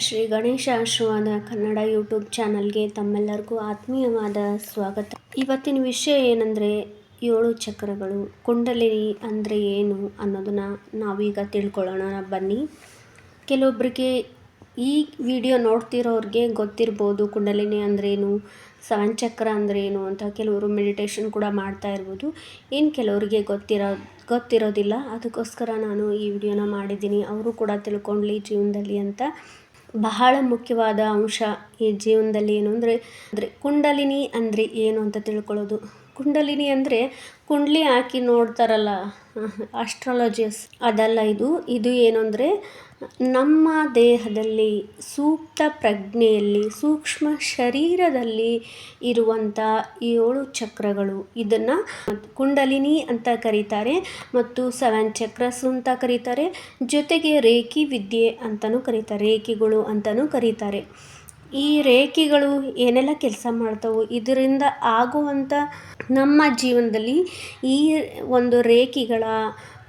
ಶ್ರೀ ಗಣೇಶ ಆಶೀರ್ವಾದ ಕನ್ನಡ ಯೂಟ್ಯೂಬ್ ಚಾನಲ್ಗೆ ತಮ್ಮೆಲ್ಲರಿಗೂ ಆತ್ಮೀಯವಾದ ಸ್ವಾಗತ. ಇವತ್ತಿನ ವಿಷಯ ಏನಂದರೆ ಏಳು ಚಕ್ರಗಳು. ಕುಂಡಲಿನಿ ಅಂದರೆ ಏನು ಅನ್ನೋದನ್ನು ನಾವೀಗ ತಿಳ್ಕೊಳ್ಳೋಣ. ಬನ್ನಿ. ಕೆಲವೊಬ್ಬರಿಗೆ ಈ ವಿಡಿಯೋ ನೋಡ್ತಿರೋರಿಗೆ ಗೊತ್ತಿರ್ಬೋದು ಕುಂಡಲಿನಿ ಅಂದ್ರೇನು ಸೆವೆನ್ ಚಕ್ರ ಅಂದ್ರೇನು ಅಂತ ಕೆಲವರು ಮೆಡಿಟೇಷನ್ ಕೂಡ ಮಾಡ್ತಾ ಇರ್ಬೋದು. ಏನು ಕೆಲವರಿಗೆ ಗೊತ್ತಿರೋ, ಗೊತ್ತಿರೋದಿಲ್ಲ. ಅದಕ್ಕೋಸ್ಕರ ನಾನು ಈ ವಿಡಿಯೋನ ಮಾಡಿದ್ದೀನಿ. ಅವರು ಕೂಡ ತಿಳ್ಕೊಳ್ಳಿ ಜೀವನದಲ್ಲಿ ಅಂತ. ಬಹಳ ಮುಖ್ಯವಾದ ಅಂಶ ಈ ಜೀವನದಲ್ಲಿ ಏನು ಅಂದರೆ ಅಂದರೆ ಕುಂಡಲಿನಿ ಅಂದರೆ ಏನು ಅಂತ ತಿಳ್ಕೊಳ್ಳೋದು. ಕುಂಡಲಿನಿ ಅಂದರೆ ಕುಂಡ್ಲಿ ಹಾಕಿ ನೋಡ್ತಾರಲ್ಲ ಆಸ್ಟ್ರಾಲಜಿಸ್ ಅದಲ್ಲ ಇದು. ಇದು ಏನು ಅಂದರೆ ನಮ್ಮ ದೇಹದಲ್ಲಿ ಸೂಕ್ತ ಪ್ರಜ್ಞೆಯಲ್ಲಿ, ಸೂಕ್ಷ್ಮ ಶರೀರದಲ್ಲಿ ಇರುವಂಥ ಏಳು ಚಕ್ರಗಳು. ಇದನ್ನು ಕುಂಡಲಿನಿ ಅಂತ ಕರೀತಾರೆ ಮತ್ತು ಸೆವೆನ್ ಚಕ್ರಸ್ ಅಂತ ಕರೀತಾರೆ. ಜೊತೆಗೆ ರೇಖಿ ವಿದ್ಯೆ ಅಂತಲೂ ಕರೀತಾರೆ, ರೇಖಿಗಳು ಅಂತಲೂ ಕರೀತಾರೆ. ಈ ರೇಖೆಗಳು ಏನೆಲ್ಲ ಕೆಲಸ ಮಾಡ್ತವೆ? ಇದರಿಂದ ಆಗುವಂಥ ನಮ್ಮ ಜೀವನದಲ್ಲಿ ಈ ಒಂದು ರೇಖೆಗಳ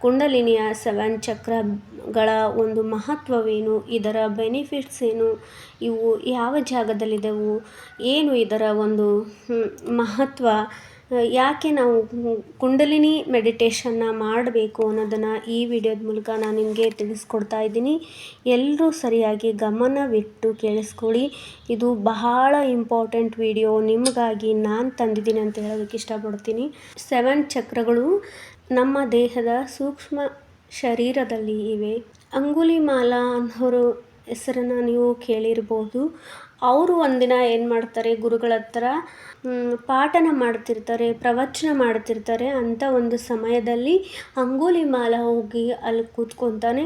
ಕುಂಡಲಿನಿಯ ಸೆವೆನ್ ಚಕ್ರಗಳ ಒಂದು ಮಹತ್ವವೇನು? ಇದರ ಬೆನಿಫಿಟ್ಸ್ ಏನು? ಇವು ಯಾವ ಜಾಗದಲ್ಲಿದ್ದವು ಏನು ಇದರ ಒಂದು ಮಹತ್ವ? ಯಾಕೆ ನಾವು ಕುಂಡಲಿನಿ ಮೆಡಿಟೇಷನ್ನ ಮಾಡಬೇಕು ಅನ್ನೋದನ್ನು ಈ ವಿಡಿಯೋದ ಮೂಲಕ ನಾನು ನಿಮಗೆ ತಿಳಿಸ್ಕೊಡ್ತಾ ಇದ್ದೀನಿ. ಎಲ್ಲರೂ ಸರಿಯಾಗಿ ಗಮನವಿಟ್ಟು ಕೇಳಿಸ್ಕೊಳ್ಳಿ. ಇದು ಬಹಳ ಇಂಪಾರ್ಟೆಂಟ್ ವಿಡಿಯೋ. ನಿಮಗಾಗಿ ನಾನು ತಂದಿದ್ದೀನಿ ಅಂತ ಹೇಳೋದಕ್ಕೆ ಇಷ್ಟಪಡ್ತೀನಿ. ಸೆವೆನ್ ಚಕ್ರಗಳು ನಮ್ಮ ದೇಹದ ಸೂಕ್ಷ್ಮ ಶರೀರದಲ್ಲಿ ಇವೆ. ಅಂಗುಲಿಮಾಲ ಅನ್ನೋರು ಹೆಸರನ್ನು ನೀವು ಕೇಳಿರ್ಬೋದು. ಅವರು ಒಂದಿನ ಏನು ಮಾಡ್ತಾರೆ, ಗುರುಗಳ ಹತ್ರ ಪಾಠನ ಮಾಡ್ತಿರ್ತಾರೆ, ಪ್ರವಚನ ಮಾಡ್ತಿರ್ತಾರೆ ಅಂತ ಒಂದು ಸಮಯದಲ್ಲಿ ಅಂಗುಲಿಮಾಲ ಹೋಗಿ ಅಲ್ಲಿ ಕೂತ್ಕೊತಾನೆ.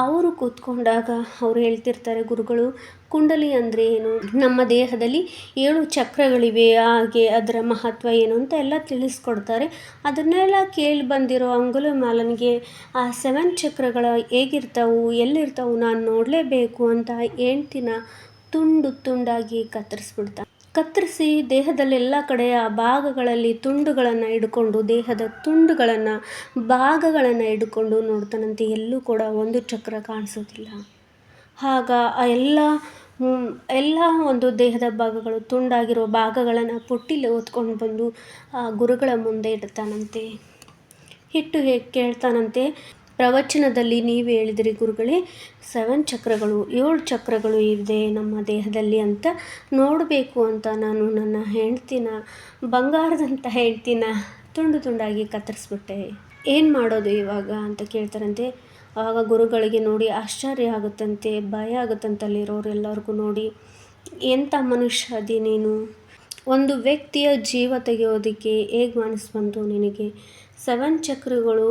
ಅವರು ಕೂತ್ಕೊಂಡಾಗ ಅವ್ರು ಹೇಳ್ತಿರ್ತಾರೆ, ಗುರುಗಳು, ಕುಂಡಲಿ ಅಂದರೆ ಏನು? ನಮ್ಮ ದೇಹದಲ್ಲಿ ಏಳು ಚಕ್ರಗಳಿವೆ, ಹಾಗೆ ಅದರ ಮಹತ್ವ ಏನು ಅಂತ ಎಲ್ಲ ತಿಳಿಸ್ಕೊಡ್ತಾರೆ. ಅದನ್ನೆಲ್ಲ ಕೇಳಿ ಬಂದಿರೋ ಅಂಗುಲಿಮಾಲನಿಗೆ ಆ ಸೆವೆನ್ ಚಕ್ರಗಳ ಹೇಗಿರ್ತಾವು, ಎಲ್ಲಿರ್ತಾವು, ನಾನು ನೋಡಲೇಬೇಕು ಅಂತ ಹೆಂಡ್ತಿನ ತುಂಡು ತುಂಡಾಗಿ ಕತ್ತರಿಸ್ಬಿಡ್ತಾನೆ ಕತ್ತರಿಸಿ ದೇಹದಲ್ಲೆಲ್ಲ ಕಡೆಯ ಭಾಗಗಳಲ್ಲಿ ತುಂಡುಗಳನ್ನು ಇಡ್ಕೊಂಡು ದೇಹದ ತುಂಡುಗಳನ್ನು ಭಾಗಗಳನ್ನು ಇಡ್ಕೊಂಡು ನೋಡ್ತಾನಂತೆ. ಎಲ್ಲೂ ಕೂಡ ಒಂದು ಚಕ್ರ ಕಾಣಿಸೋದಿಲ್ಲ. ಆಗ ಆ ಎಲ್ಲ ಎಲ್ಲ ಒಂದು ದೇಹದ ಭಾಗಗಳು ತುಂಡಾಗಿರೋ ಭಾಗಗಳನ್ನು ಪುಟ್ಟಿಲಿ ಓದ್ಕೊಂಡು ಬಂದು ಆ ಗುರುಗಳ ಮುಂದೆ ಇಡ್ತಾನಂತೆ. ಇಟ್ಟು ಹೇಗೆ ಕೇಳ್ತಾನಂತೆ? ಪ್ರವಚನದಲ್ಲಿ ನೀವು ಹೇಳಿದಿರಿ ಗುರುಗಳೇ ಸೆವೆನ್ ಚಕ್ರಗಳು, ಏಳು ಚಕ್ರಗಳು ಇದೆ ನಮ್ಮ ದೇಹದಲ್ಲಿ ಅಂತ ನೋಡಬೇಕು ಅಂತ ನಾನು ನನ್ನ ಹೆಂಡ್ತಿನ ಬಂಗಾರದಂಥ ಹೆಂಡ್ತಿನ ತುಂಡು ತುಂಡಾಗಿ ಕತ್ತರಿಸ್ಬಿಟ್ಟೆ. ಏನು ಮಾಡೋದು ಇವಾಗ ಅಂತ ಕೇಳ್ತಾರಂತೆ. ಆವಾಗ ಗುರುಗಳಿಗೆ ನೋಡಿ ಆಶ್ಚರ್ಯ ಆಗುತ್ತಂತೆ, ಭಯ ಆಗುತ್ತಂತೆ ಅಲ್ಲಿರೋರೆಲ್ಲರಿಗೂ ನೋಡಿ ಎಂಥ ಮನುಷ್ಯ ಅದಿ ನೀನು? ಒಂದು ವ್ಯಕ್ತಿಯ ಜೀವ ತೆಗೆಯೋದಕ್ಕೆ ಹೇಗೆ ಮನಸ್ಸು ಬಂತು ನಿನಗೆ? ಸೆವೆನ್ ಚಕ್ರಗಳು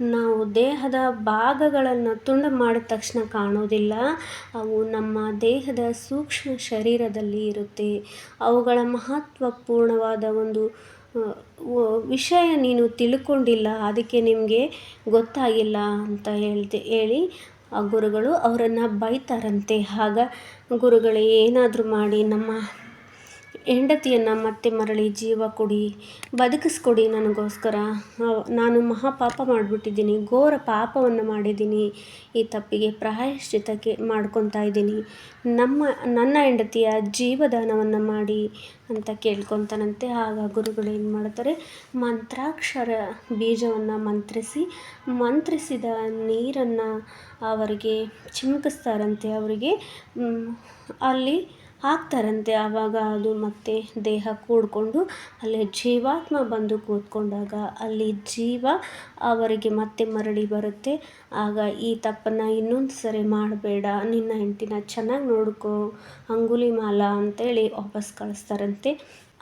ನಾವು ದೇಹದ ಭಾಗಗಳನ್ನು ತುಂಡು ಮಾಡಿದ ತಕ್ಷಣ ಕಾಣೋದಿಲ್ಲ ಅವು ನಮ್ಮ ದೇಹದ ಸೂಕ್ಷ್ಮ ಶರೀರದಲ್ಲಿ ಇರುತ್ತೆ. ಅವುಗಳ ಮಹತ್ವಪೂರ್ಣವಾದ ಒಂದು ವಿಷಯ ನೀನು ತಿಳ್ಕೊಂಡಿಲ್ಲ. ಅದಕ್ಕೆ ನಿಮಗೆ ಗೊತ್ತಾಗಿಲ್ಲ ಅಂತ ಹೇಳ್ದೆ, ಹೇಳಿ ಆ ಗುರುಗಳು ಅವರನ್ನು ಬೈತಾರಂತೆ. ಆಗ ಗುರುಗಳೇ, ಏನಾದರೂ ಮಾಡಿ ನಮ್ಮ ಹೆಂಡತಿಯನ್ನು ಮತ್ತೆ ಮರಳಿ ಜೀವ ಕೊಡಿ, ಬದುಕಿಸ್ಕೊಡಿ ನನಗೋಸ್ಕರ. ನಾನು ಮಹಾಪಾಪ ಮಾಡಿಬಿಟ್ಟಿದ್ದೀನಿ, ಘೋರ ಪಾಪವನ್ನು ಮಾಡಿದ್ದೀನಿ. ಈ ತಪ್ಪಿಗೆ ಪ್ರಾಯಶ್ಚಿತಕ್ಕೆ ಮಾಡ್ಕೊತಾ ಇದ್ದೀನಿ. ನಮ್ಮ, ನನ್ನ ಹೆಂಡತಿಯ ಜೀವದಾನವನ್ನು ಮಾಡಿ ಅಂತ ಕೇಳ್ಕೊತಾನಂತೆ. ಆಗ ಗುರುಗಳು ಏನು ಮಾಡ್ತಾರೆ, ಮಂತ್ರಾಕ್ಷರ ಬೀಜವನ್ನು ಮಂತ್ರಿಸಿ, ಮಂತ್ರಿಸಿದ ನೀರನ್ನು ಅವರಿಗೆ ಚಿಮುಕಿಸ್ತಾರಂತೆ. ಅವರಿಗೆ ಅಲ್ಲಿ ಹಾಕ್ತಾರಂತೆ. ಆವಾಗ ಅದು ಮತ್ತೆ ದೇಹ ಕೂಡಿಕೊಂಡು ಅಲ್ಲಿ ಜೀವಾತ್ಮ ಬಂದು ಕೂತ್ಕೊಂಡಾಗ ಅಲ್ಲಿ ಜೀವ ಅವರಿಗೆ ಮತ್ತೆ ಮರಳಿ ಬರುತ್ತೆ. ಆಗ ಈ ತಪ್ಪನ್ನು ಇನ್ನೊಂದು ಸರಿ ಮಾಡಬೇಡ. ನಿನ್ನ ಹೆಂಡತಿನ ಚೆನ್ನಾಗಿ ನೋಡ್ಕೋ. ಅಂಗುಲಿ ಮಾಲ ಅಂತೇಳಿ ವಾಪಸ್ ಕಳಿಸ್ತಾರಂತೆ.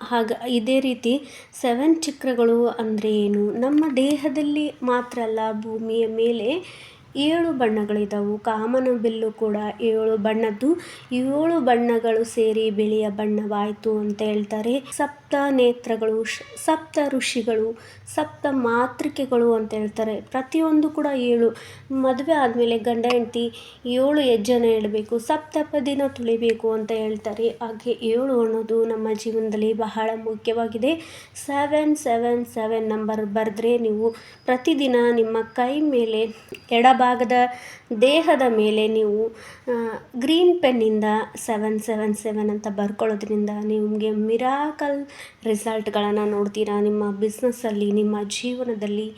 ಹಾಗ ಇದೇ ರೀತಿ ಸೆವೆನ್ ಚಕ್ರಗಳು ಅಂದರೆ ಏನು? ನಮ್ಮ ದೇಹದಲ್ಲಿ ಮಾತ್ರ ಅಲ್ಲ, ಭೂಮಿಯ ಮೇಲೆ ಏಳು ಬಣ್ಣಗಳಿದ್ದಾವೆ ಕಾಮನ ಬಿಲ್ಲು ಕೂಡ ಏಳು ಬಣ್ಣದ್ದು. ಏಳು ಬಣ್ಣಗಳು ಸೇರಿ ಬಿಳಿಯ ಬಣ್ಣವಾಯಿತು ಅಂತ ಹೇಳ್ತಾರೆ. ಸಪ್ತ ನೇತ್ರಗಳು ಸಪ್ತ ಋಷಿಗಳು, ಸಪ್ತ ಮಾತೃಕೆಗಳು ಅಂತ ಹೇಳ್ತಾರೆ. ಪ್ರತಿಯೊಂದು ಕೂಡ ಏಳು. ಮದುವೆ ಆದಮೇಲೆ ಗಂಡ, ಹೆಂಡತಿ ಏಳು ಹೆಜ್ಜೆನ ಇಡಬೇಕು ಸಪ್ತಪದಿನ ತುಳಿಬೇಕು ಅಂತ ಹೇಳ್ತಾರೆ. ಹಾಗೆ ಏಳು ಅನ್ನೋದು ನಮ್ಮ ಜೀವನದಲ್ಲಿ ಬಹಳ ಮುಖ್ಯವಾಗಿದೆ. ಸೆವೆನ್ ಸೆವೆನ್ ಸೆವೆನ್ ನಂಬರ್ ಬರೆದ್ರೆ ನೀವು ಪ್ರತಿದಿನ ನಿಮ್ಮ ಕೈ ಮೇಲೆ ಎಡಭಾಗ ಭಾಗದ ದೇಹದ ಮೇಲೆ ನೀವು ಗ್ರೀನ್ ಪೆನ್ನಿಂದ ಸೆವೆನ್ ಸೆವೆನ್ ಸೆವೆನ್ ಅಂತ ಬರ್ಕೊಳ್ಳೋದ್ರಿಂದ ನಿಮಗೆ ಮಿರಾಕಲ್ ರಿಸಲ್ಟ್ಗಳನ್ನು ನೋಡ್ತೀರಾ? ನಿಮ್ಮ ಬಿಸ್ನೆಸ್ಸಲ್ಲಿ ನಿಮ್ಮ ಜೀವನದಲ್ಲಿ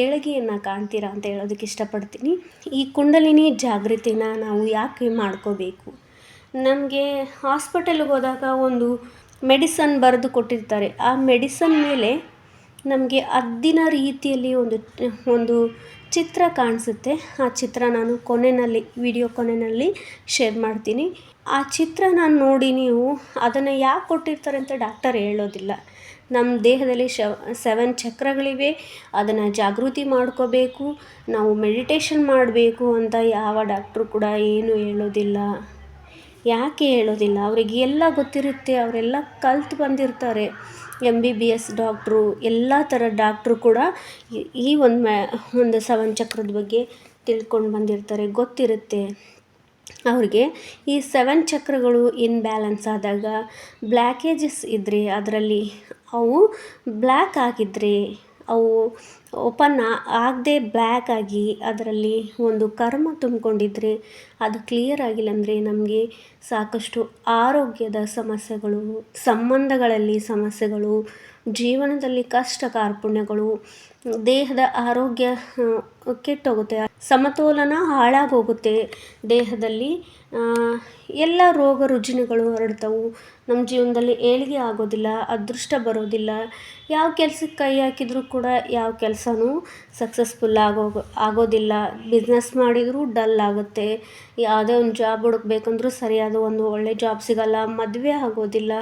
ಏಳಿಗೆಯನ್ನು ಕಾಣ್ತೀರಾ ಅಂತ ಹೇಳೋದಕ್ಕೆ ಇಷ್ಟಪಡ್ತೀನಿ. ಈ ಕುಂಡಲಿನಿ ಜಾಗೃತಿನ ನಾವು ಯಾಕೆ ಮಾಡ್ಕೋಬೇಕು? ನಮಗೆ ಹಾಸ್ಪಿಟಲ್ಗೆ ಹೋದಾಗ ಒಂದು ಮೆಡಿಸನ್ ಬರೆದು ಕೊಟ್ಟಿರ್ತಾರೆ. ಆ ಮೆಡಿಸನ್ ಮೇಲೆ ನಮಗೆ ಅದ್ದಿನ ರೀತಿಯಲ್ಲಿ ಒಂದು ಒಂದು ಚಿತ್ರ ಕಾಣಿಸುತ್ತೆ. ಆ ಚಿತ್ರ ನಾನು ಕೊನೆಯಲ್ಲಿ, ವಿಡಿಯೋ ಕೊನೆಯಲ್ಲಿ ಶೇರ್ ಮಾಡ್ತೀನಿ. ಆ ಚಿತ್ರ ನಾನು ನೋಡಿ ನೀವು ಅದನ್ನು ಯಾಕೆ ಕೊಟ್ಟಿರ್ತಾರೆ ಅಂತ ಡಾಕ್ಟರ್ ಹೇಳೋದಿಲ್ಲ. ನಮ್ಮ ದೇಹದಲ್ಲಿ ಶವ, ಸೆವೆನ್ ಚಕ್ರಗಳಿವೆ. ಅದನ್ನು ಜಾಗೃತಿ ಮಾಡ್ಕೋಬೇಕು. ನಾವು ಮೆಡಿಟೇಷನ್ ಮಾಡಬೇಕು ಅಂತ ಯಾವ ಡಾಕ್ಟ್ರು ಕೂಡ ಏನು ಹೇಳೋದಿಲ್ಲ. ಯಾಕೆ ಹೇಳೋದಿಲ್ಲ? ಅವರಿಗೆ ಎಲ್ಲ ಗೊತ್ತಿರುತ್ತೆ. ಅವರೆಲ್ಲ ಕಲ್ತು ಬಂದಿರ್ತಾರೆ. M B B S doctor ಎಲ್ಲ ಥರ ಡಾಕ್ಟ್ರು ಕೂಡ ಈ ಒಂದು ಮ್ಯಾ ಒಂದು ಸವನ್ ಚಕ್ರದ ಬಗ್ಗೆ ತಿಳ್ಕೊಂಡು ಬಂದಿರ್ತಾರೆ, ಗೊತ್ತಿರುತ್ತೆ. ಅವ್ರಿಗೆ ಈ ಸೆವೆನ್ ಚಕ್ರಗಳು ಇನ್ಬ್ಯಾಲೆನ್ಸ್ ಆದಾಗ ಬ್ಲ್ಯಾಕೇಜಸ್ ಇದ್ದರೆ ಅದರಲ್ಲಿ ಅವು ಬ್ಲ್ಯಾಕ್ ಆಗಿದ್ದರೆ ಅವು ಓಪನ್ ಆಗದೆ ಬ್ಲ್ಯಾಕ್ ಆಗಿ ಅದರಲ್ಲಿ ಒಂದು ಕರ್ಮ ತುಂಬಿಕೊಂಡಿದ್ರೆ ಅದು ಕ್ಲಿಯರ್ ಆಗಿಲ್ಲ ಅಂದರೆ ನಮಗೆ ಸಾಕಷ್ಟು ಆರೋಗ್ಯದ ಸಮಸ್ಯೆಗಳು, ಸಂಬಂಧಗಳಲ್ಲಿ ಸಮಸ್ಯೆಗಳು, ಜೀವನದಲ್ಲಿ ಕಷ್ಟ ಕಾರ್ಪಣ್ಯಗಳು, ದೇಹದ ಆರೋಗ್ಯ ಕೆಟ್ಟೋಗುತ್ತೆ. ಸಮತೋಲನ ಹಾಳಾಗೋಗುತ್ತೆ ದೇಹದಲ್ಲಿ. ಎಲ್ಲ ರೋಗ ರುಜಿನಗಳು ಹರಡ್ತವೆ. ನಮ್ಮ ಜೀವನದಲ್ಲಿ ಏಳಿಗೆ ಆಗೋದಿಲ್ಲ, ಅದೃಷ್ಟ ಬರೋದಿಲ್ಲ. ಯಾವ ಕೆಲ್ಸಕ್ಕೆ ಕೈ ಹಾಕಿದರೂ ಕೂಡ ಯಾವ ಕೆಲಸನೂ ಸಕ್ಸಸ್ಫುಲ್ ಆಗೋ, ಆಗೋದಿಲ್ಲ. ಬಿಸ್ನೆಸ್ ಮಾಡಿದರೂ ಡಲ್ ಆಗುತ್ತೆ. ಯಾವುದೇ ಒಂದು ಜಾಬ್ ಹುಡುಕ್ಬೇಕಂದ್ರೂ ಸರಿಯಾದ ಒಂದು ಒಳ್ಳೆ ಜಾಬ್ ಸಿಗಲ್ಲ, ಮದುವೆ ಆಗೋದಿಲ್ಲ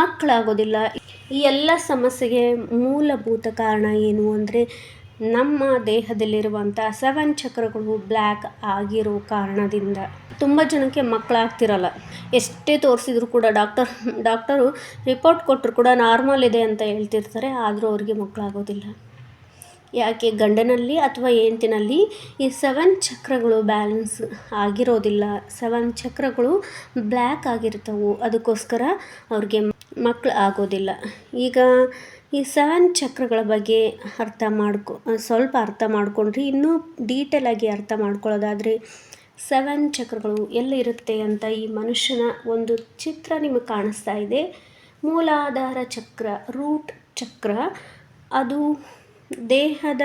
ಮಕ್ಕಳಾಗೋದಿಲ್ಲ ಈ ಎಲ್ಲ ಸಮಸ್ಯೆಗೆ ಮೂಲಭೂತ ಕಾರಣ ಏನು ಅಂದರೆ ನಮ್ಮ ದೇಹದಲ್ಲಿರುವಂಥ ಸೆವೆನ್ ಚಕ್ರಗಳು ಬ್ಲ್ಯಾಕ್ ಆಗಿರೋ ಕಾರಣದಿಂದ ತುಂಬ ಜನಕ್ಕೆ ಮಕ್ಕಳಾಗ್ತಿರಲ್ಲ. ಎಷ್ಟೇ ತೋರಿಸಿದ್ರು ಕೂಡ ಡಾಕ್ಟರ್, ಡಾಕ್ಟರು ರಿಪೋರ್ಟ್ ಕೊಟ್ಟರು ಕೂಡ ನಾರ್ಮಲ್ ಇದೆ ಅಂತ ಹೇಳ್ತಿರ್ತಾರೆ, ಆದರೂ ಅವ್ರಿಗೆ ಮಕ್ಕಳಾಗೋದಿಲ್ಲ. ಯಾಕೆ ಗಂಡನಲ್ಲಿ ಅಥವಾ ಹೆಂಡ್ತಿನಲ್ಲಿ ಈ ಸೆವೆನ್ ಚಕ್ರಗಳು ಬ್ಯಾಲೆನ್ಸ್ ಆಗಿರೋದಿಲ್ಲ. ಸೆವೆನ್ ಚಕ್ರಗಳು ಬ್ಲ್ಯಾಕ್ ಆಗಿರ್ತವೆ, ಅದಕ್ಕೋಸ್ಕರ ಅವ್ರಿಗೆ ಮಕ್ಕಳು ಆಗೋದಿಲ್ಲ ಈಗ ಈ ಸೆವೆನ್ ಚಕ್ರಗಳ ಬಗ್ಗೆ ಅರ್ಥ ಮಾಡ್ಕೊ ಸ್ವಲ್ಪ ಅರ್ಥ ಮಾಡ್ಕೊಂಡ್ರೆ. ಇನ್ನೂ ಡೀಟೇಲಾಗಿ ಅರ್ಥ ಮಾಡ್ಕೊಳ್ಳೋದಾದರೆ, ಸೆವೆನ್ ಚಕ್ರಗಳು ಎಲ್ಲಿರುತ್ತೆ ಅಂತ ಈ ಮನುಷ್ಯನ ಒಂದು ಚಿತ್ರ ನಿಮಗೆ ಕಾಣಿಸ್ತಾ ಇದೆ. ಮೂಲಾಧಾರ ಚಕ್ರ, ರೂಟ್ ಚಕ್ರ. ಅದು ದೇಹದ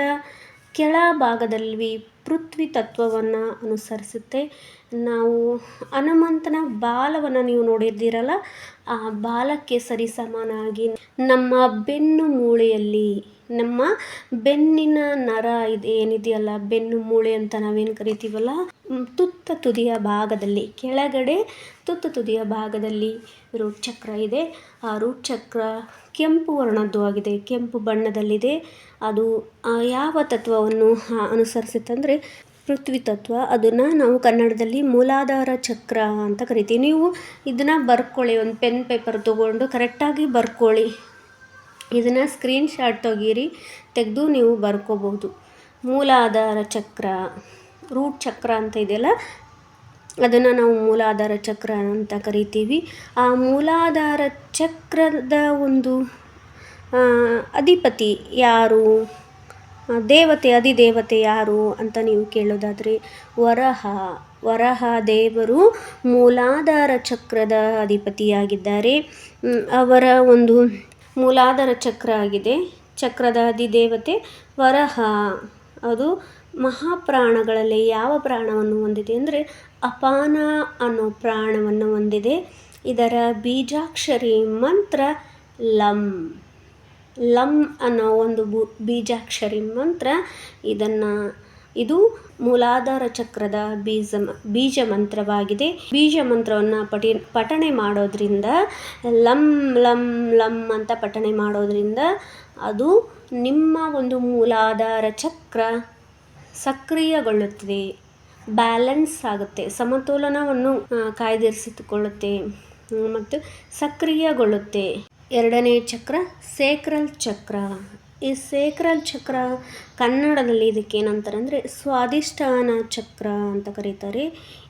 ಕೆಳ ಭಾಗದಲ್ಲಿ ಪೃಥ್ವಿ ತತ್ವವನ್ನು ಅನುಸರಿಸುತ್ತೆ. ನಾವು ಹನುಮಂತನ ಬಾಲವನ್ನು ನೀವು ನೋಡಿದ್ದೀರಲ್ಲ, ಆ ಬಾಲಕ್ಕೆ ಸರಿಸಮಾನಾಗಿ ನಮ್ಮ ಬೆನ್ನು ಮೂಳೆಯಲ್ಲಿ, ನಮ್ಮ ಬೆನ್ನಿನ ನರ ಇದು, ಏನಿದೆಯಲ್ಲ, ಬೆನ್ನು ಮೂಳೆ ಅಂತ ನಾವೇನು ಕರಿತೀವಲ್ಲ, ತುತ್ತ ತುದಿಯ ಭಾಗದಲ್ಲಿ, ಕೆಳಗಡೆ ತುತ್ತ ತುದಿಯ ಭಾಗದಲ್ಲಿ ರೂಟ್ ಚಕ್ರ ಇದೆ. ಆ ರೂಟ್ ಚಕ್ರ ಕೆಂಪು ವರ್ಣದ್ದು ಆಗಿದೆ, ಕೆಂಪು ಬಣ್ಣದಲ್ಲಿದೆ. ಅದು ಯಾವ ತತ್ವವನ್ನು ಅನುಸರಿಸುತ್ತಂದರೆ ಪೃಥ್ವಿ ತತ್ವ, ಅದನ್ನು ನಾವು ಕನ್ನಡದಲ್ಲಿ ಮೂಲಾಧಾರ ಚಕ್ರ ಅಂತ ಕರಿತೀವಿ. ನೀವು ಇದನ್ನು ಬರ್ಕೊಳ್ಳಿ, ಒಂದು ಪೆನ್, ಪೇಪರ್ ತೊಗೊಂಡು ಕರೆಕ್ಟಾಗಿ ಬರ್ಕೊಳ್ಳಿ. ಇದನ್ನು ಸ್ಕ್ರೀನ್ ಶಾಟ್ ತೆಗೀರಿ, ತೆಗೆದು ನೀವು ಬರ್ಕೋಬೋದು. ಮೂಲಾಧಾರ ಚಕ್ರ ರೂಟ್ ಚಕ್ರ ಅಂತ ಇದೆಯಲ್ಲ, ಅದನ್ನು ನಾವು ಮೂಲಾಧಾರ ಚಕ್ರ ಅಂತ ಕರಿತೀವಿ. ಆ ಮೂಲಾಧಾರ ಚಕ್ರದ ಒಂದು ಅಧಿಪತಿ ಯಾರು? ದೇವತೆ, ಅಧಿದೇವತೆ ಯಾರು ಅಂತ ನೀವು ಕೇಳೋದಾದರೆ ವರಹ. ವರಹ ದೇವರು ಮೂಲಾಧಾರ ಚಕ್ರದ ಅಧಿಪತಿಯಾಗಿದ್ದಾರೆ. ಅವರ ಒಂದು ಮೂಲಾಧಾರ ಚಕ್ರ ಆಗಿದೆ. ಚಕ್ರದ ಅಧಿದೇವತೆ ವರಹ. ಅದು ಮಹಾಪ್ರಾಣಗಳಲ್ಲಿ ಯಾವ ಪ್ರಾಣವನ್ನು ಹೊಂದಿದೆ ಅಂದರೆ ಅಪಾನ ಅನ್ನೋ ಪ್ರಾಣವನ್ನು ಹೊಂದಿದೆ. ಇದರ ಬೀಜಾಕ್ಷರಿ ಮಂತ್ರ ಲಂ. ಲಂ ಅನ್ನೋ ಒಂದು ಬು ಬೀಜಾಕ್ಷರಿ ಮಂತ್ರ. ಇದನ್ನು, ಇದು ಮೂಲಾಧಾರ ಚಕ್ರದ ಬೀಜ ಬೀಜ ಮಂತ್ರವಾಗಿದೆ. ಬೀಜ ಮಂತ್ರವನ್ನು ಪಟಿ ಪಠಣೆ ಮಾಡೋದ್ರಿಂದ ಲಂ ಲಂ ಲಂ ಅಂತ ಪಠಣೆ ಮಾಡೋದ್ರಿಂದ ಅದು ನಿಮ್ಮ ಒಂದು ಮೂಲಾಧಾರ ಚಕ್ರ ಸಕ್ರಿಯಗೊಳ್ಳುತ್ತದೆ. ಬ್ಯಾಲೆನ್ಸ್ ಆಗುತ್ತೆ. ಸಮತೋಲನವನ್ನು ಕಾಯ್ದಿರಿಸಿಕೊಳ್ಳುತ್ತೆ. ಮತ್ತು ಸಕ್ರಿಯಗೊಳ್ಳುತ್ತೆ. ಎರಡನೇ ಚಕ್ರ, ಸೇಕ್ರಲ್ ಚಕ್ರ. ಈ ಸೇಕ್ರಲ್ ಚಕ್ರ ಕನ್ನಡದಲ್ಲಿ ಇದಕ್ಕೆ ಏನಂತಾರೆ ಅಂದರೆ ಸ್ವಾದಿಷ್ಠಾನ ಚಕ್ರ ಅಂತ ಕರೀತಾರೆ.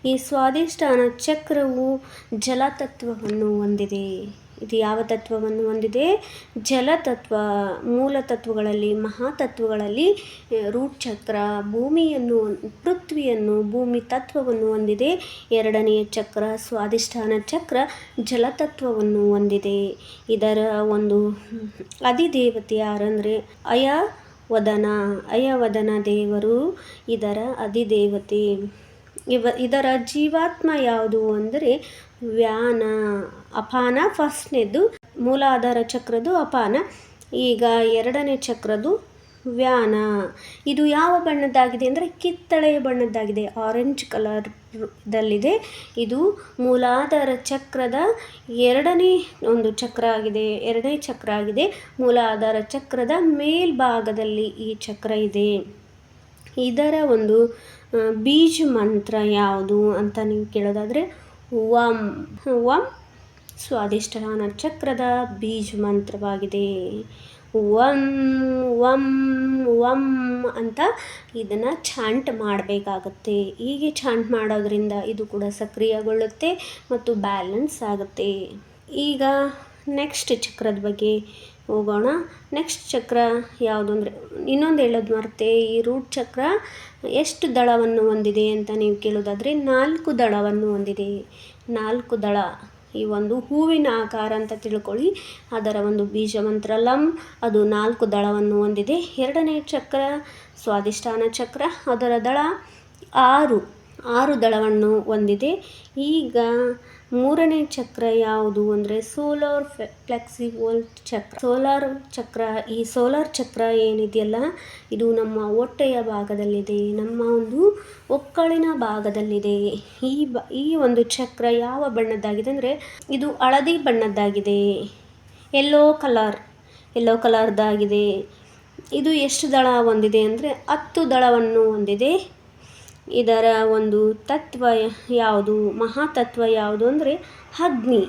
ಈ ಸ್ವಾದಿಷ್ಠಾನ ಚಕ್ರವು ಜಲತತ್ವವನ್ನು ಹೊಂದಿದೆ. ಇದು ಯಾವ ತತ್ವವನ್ನು ಹೊಂದಿದೆ? ಜಲತತ್ವ, ಮೂಲ ತತ್ವಗಳಲ್ಲಿ ಮಹಾತತ್ವಗಳಲ್ಲಿ ರೂಟ್ ಚಕ್ರ, ಭೂಮಿಯನ್ನು, ಪೃಥ್ವಿಯನ್ನು, ಭೂಮಿ ತತ್ವವನ್ನು ಹೊಂದಿದೆ. ಎರಡನೆಯ ಚಕ್ರ, ಸ್ವಾಧಿಷ್ಠಾನ ಚಕ್ರ, ಜಲತತ್ವವನ್ನು ಹೊಂದಿದೆ. ಇದರ ಒಂದು ಅಧಿದೇವತೆ ಯಾರಂದರೆ ಅಯ ವದನ ಅಯವದನ ದೇವರು, ಇದರ ಅಧಿದೇವತೆ. ಇವ, ಇದರ ಜೀವಾತ್ಮ ಯಾವುದು ಅಂದರೆ ವ್ಯಾನ. ಅಪಾನ. ಫಸ್ಟ್ನೇದು ಮೂಲಾಧಾರ ಚಕ್ರದ್ದು ಅಪಾನ. ಈಗ ಎರಡನೇ ಚಕ್ರದ್ದು ವ್ಯಾನ. ಇದು ಯಾವ ಬಣ್ಣದ್ದಾಗಿದೆ ಅಂದರೆ ಕಿತ್ತಳೆಯ ಬಣ್ಣದ್ದಾಗಿದೆ. ಆರೆಂಜ್ ಕಲರ್ ದಲ್ಲಿದೆ. ಇದು ಮೂಲಾಧಾರ ಚಕ್ರದ ಎರಡನೇ ಒಂದು ಚಕ್ರ ಆಗಿದೆ. ಎರಡನೇ ಚಕ್ರ ಆಗಿದೆ. ಮೂಲಾಧಾರ ಚಕ್ರದ ಮೇಲ್ಭಾಗದಲ್ಲಿ ಈ ಚಕ್ರ ಇದೆ. ಇದರ ಒಂದು ಬೀಜ ಮಂತ್ರ ಯಾವುದು ಅಂತ ನೀವು ಕೇಳೋದಾದರೆ, ವಂ. ವಂ ಸ್ವಾದಿಷ್ಠಾನ ಚಕ್ರದ ಬೀಜ ಮಂತ್ರವಾಗಿದೆ. ವಂ ವಂ ವಂ ಅಂತ ಇದನ್ನು ಚಾಂಟ್ ಮಾಡಬೇಕಾಗತ್ತೆ. ಹೀಗೆ ಚಾಂಟ್ ಮಾಡೋದ್ರಿಂದ ಇದು ಕೂಡ ಸಕ್ರಿಯಗೊಳ್ಳುತ್ತೆ ಮತ್ತು ಬ್ಯಾಲೆನ್ಸ್ ಆಗುತ್ತೆ. ಈಗ ನೆಕ್ಸ್ಟ್ ಚಕ್ರದ ಬಗ್ಗೆ ಹೋಗೋಣ. ನೆಕ್ಸ್ಟ್ ಚಕ್ರ ಯಾವುದು ಅಂದರೆ, ಇನ್ನೊಂದು ಹೇಳೋದು ಮರ್ತೆ, ಈ ರೂಟ್ ಚಕ್ರ ಎಷ್ಟು ದಳವನ್ನು ಹೊಂದಿದೆ ಅಂತ ನೀವು ಕೇಳೋದಾದರೆ ನಾಲ್ಕು ದಳವನ್ನು ಹೊಂದಿದೆ. ನಾಲ್ಕು ದಳ. ಈ ಒಂದು ಹೂವಿನ ಆಕಾರ ಅಂತ ತಿಳ್ಕೊಳ್ಳಿ. ಅದರ ಒಂದು ಬೀಜ ಮಂತ್ರ ಲಂ ಅದು ನಾಲ್ಕು ದಳವನ್ನು ಹೊಂದಿದೆ. ಎರಡನೇ ಚಕ್ರ ಸ್ವಾದಿಷ್ಠಾನ ಚಕ್ರ, ಅದರ ದಳ ಆರು ಆರು ದಳವನ್ನು ಹೊಂದಿದೆ. ಈಗ ಮೂರನೇ ಚಕ್ರ ಯಾವುದು ಅಂದರೆ ಸೋಲಾರ್ ಫ್ಲೆಕ್ಸಿಬಲ್ ಚಕ್ರ. ಸೋಲಾರ್ ಚಕ್ರ, ಈ ಸೋಲಾರ್ ಚಕ್ರ ಏನಿದೆಯಲ್ಲ, ಇದು ನಮ್ಮ ಹೊಟ್ಟೆಯ ಭಾಗದಲ್ಲಿದೆ. ನಮ್ಮ ಒಂದು ಒಕ್ಕಳಿನ ಭಾಗದಲ್ಲಿದೆ. ಈ ಬ, ಈ ಒಂದು ಚಕ್ರ ಯಾವ ಬಣ್ಣದ್ದಾಗಿದೆ ಅಂದರೆ, ಇದು ಹಳದಿ ಬಣ್ಣದ್ದಾಗಿದೆ. ಎಲ್ಲೋ ಕಲರ್ ಎಲ್ಲೋ ಕಲರ್ದಾಗಿದೆ ಇದು ಎಷ್ಟು ದಳ ಹೊಂದಿದೆ ಅಂದರೆ, ಹತ್ತು ದಳವನ್ನು ಹೊಂದಿದೆ. ಇದರ ಒಂದು ತತ್ವ ಯಾವುದು? ಮಹಾತತ್ವ ಯಾವುದು ಅಂದರೆ ಅಗ್ನಿ.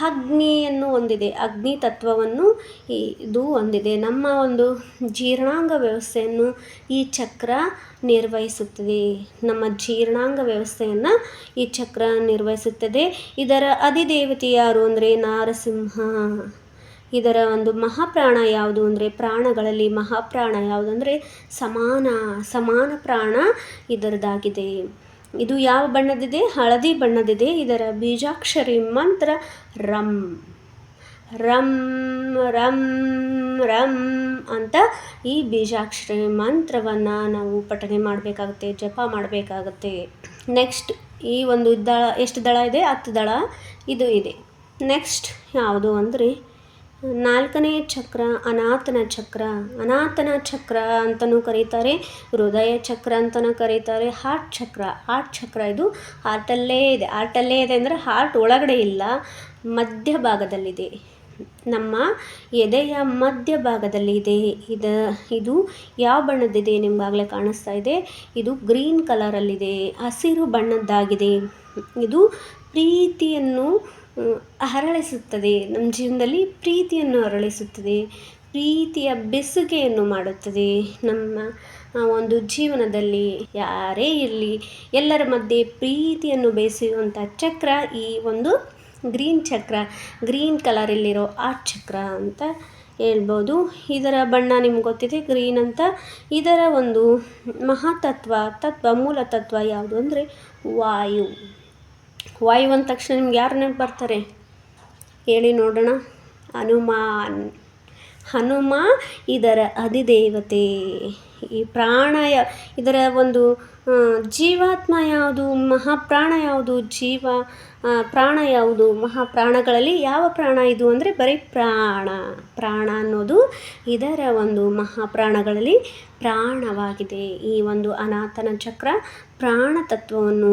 ಅಗ್ನಿಯನ್ನು ಹೊಂದಿದೆ. ಅಗ್ನಿ ತತ್ವವನ್ನು ಇದು ಹೊಂದಿದೆ. ನಮ್ಮ ಒಂದು ಜೀರ್ಣಾಂಗ ವ್ಯವಸ್ಥೆಯನ್ನು ಈ ಚಕ್ರ ನಿರ್ವಹಿಸುತ್ತದೆ. ನಮ್ಮ ಜೀರ್ಣಾಂಗ ವ್ಯವಸ್ಥೆಯನ್ನು ಈ ಚಕ್ರ ನಿರ್ವಹಿಸುತ್ತದೆ. ಇದರ ಅಧಿದೇವತೆ ಯಾರು ಅಂದರೆ ನಾರಸಿಂಹ. ಇದರ ಒಂದು ಮಹಾಪ್ರಾಣ ಯಾವುದು ಅಂದರೆ ಪ್ರಾಣಗಳಲ್ಲಿ ಮಹಾಪ್ರಾಣ ಯಾವುದು ಅಂದರೆ ಸಮಾನ ಸಮಾನ ಪ್ರಾಣ ಇದರದಾಗಿದೆ. ಇದು ಯಾವ ಬಣ್ಣದಿದೆ ಹಳದಿ ಬಣ್ಣದಿದೆ ಇದರ ಬೀಜಾಕ್ಷರಿ ಮಂತ್ರ ರಂ. ರಂ ರಂ ರಂ ಅಂತ ಈ ಬೀಜಾಕ್ಷರಿ ಮಂತ್ರವನ್ನು ನಾವು ಪಠನೆ ಮಾಡಬೇಕಾಗುತ್ತೆ, ಜಪ ಮಾಡಬೇಕಾಗತ್ತೆ. ನೆಕ್ಸ್ಟ್ ಈ ಒಂದು ದಳ, ಎಷ್ಟು ದಳ ಇದೆ? ಹತ್ತು ದಳ ಇದು ಇದೆ. ನೆಕ್ಸ್ಟ್ ಯಾವುದು ಅಂದರೆ ನಾಲ್ಕನೇ ಚಕ್ರ ಅನಾಥನ ಚಕ್ರ. ಅನಾಥನ ಚಕ್ರ ಅಂತಲೂ ಕರೀತಾರೆ, ಹೃದಯ ಚಕ್ರ ಅಂತಲೂ ಕರೀತಾರೆ, ಹಾರ್ಟ್ ಚಕ್ರ. ಹಾರ್ಟ್ ಚಕ್ರ ಇದು ಹಾರ್ಟಲ್ಲೇ ಇದೆ. ಹಾರ್ಟಲ್ಲೇ ಇದೆ ಅಂದರೆ ಹಾರ್ಟ್ ಒಳಗಡೆ ಇಲ್ಲ, ಮಧ್ಯಭಾಗದಲ್ಲಿದೆ. ನಮ್ಮ ಎದೆಯ ಮಧ್ಯಭಾಗದಲ್ಲಿ ಇದೆ. ಇದು ಇದು ಯಾವ ಬಣ್ಣದಿದೆ ನಿಮಗಾಗಲೇ ಕಾಣಿಸ್ತಾ ಇದೆ. ಇದು ಗ್ರೀನ್ ಕಲರಲ್ಲಿದೆ. ಹಸಿರು ಬಣ್ಣದ್ದಾಗಿದೆ. ಇದು ಪ್ರೀತಿಯನ್ನು ಹರಳಿಸುತ್ತದೆ ನಮ್ಮ ಜೀವನದಲ್ಲಿ ಪ್ರೀತಿಯನ್ನು ಅರಳಿಸುತ್ತದೆ. ಪ್ರೀತಿಯ ಬೆಸುಗೆಯನ್ನು ಮಾಡುತ್ತದೆ. ನಮ್ಮ ಒಂದು ಜೀವನದಲ್ಲಿ ಯಾರೇ ಇರಲಿ, ಎಲ್ಲರ ಮಧ್ಯೆ ಪ್ರೀತಿಯನ್ನು ಬೇಯಿಸುವಂಥ ಚಕ್ರ ಈ ಒಂದು ಗ್ರೀನ್ ಚಕ್ರ, ಗ್ರೀನ್ ಕಲರಲ್ಲಿರೋ ಆ ಚಕ್ರ ಅಂತ ಹೇಳ್ಬೋದು. ಇದರ ಬಣ್ಣ ನಿಮ್ಗೆ ಗೊತ್ತಿದೆ, ಗ್ರೀನ್ ಅಂತ. ಇದರ ಒಂದು ಮಹಾತತ್ವ ತತ್ವ, ಮೂಲ ತತ್ವ ಯಾವುದು ಅಂದರೆ ವಾಯು. ವಾಯು ಅಂದ ತಕ್ಷಣ ನಿಮ್ಗೆ ಯಾರು ನೆನಪು ಬರ್ತಾರೆ? ಹೇಳಿ ನೋಡೋಣ. ಹನುಮಾನ್ ಹನುಮ, ಇದರ ಅಧಿದೇವತೆ. ಈ ಪ್ರಾಣ ಇದರ ಒಂದು ಜೀವಾತ್ಮ ಯಾವುದು? ಮಹಾಪ್ರಾಣ ಯಾವುದು? ಜೀವ ಪ್ರಾಣ ಯಾವುದು? ಮಹಾಪ್ರಾಣಗಳಲ್ಲಿ ಯಾವ ಪ್ರಾಣ ಇದು ಅಂದರೆ ಬರೀ ಪ್ರಾಣ. ಪ್ರಾಣ ಅನ್ನೋದು ಇದರ ಒಂದು ಮಹಾಪ್ರಾಣಗಳಲ್ಲಿ ಪ್ರಾಣವಾಗಿದೆ. ಈ ಒಂದು ಅನಾಥನ ಚಕ್ರ ಪ್ರಾಣ ತತ್ವವನ್ನು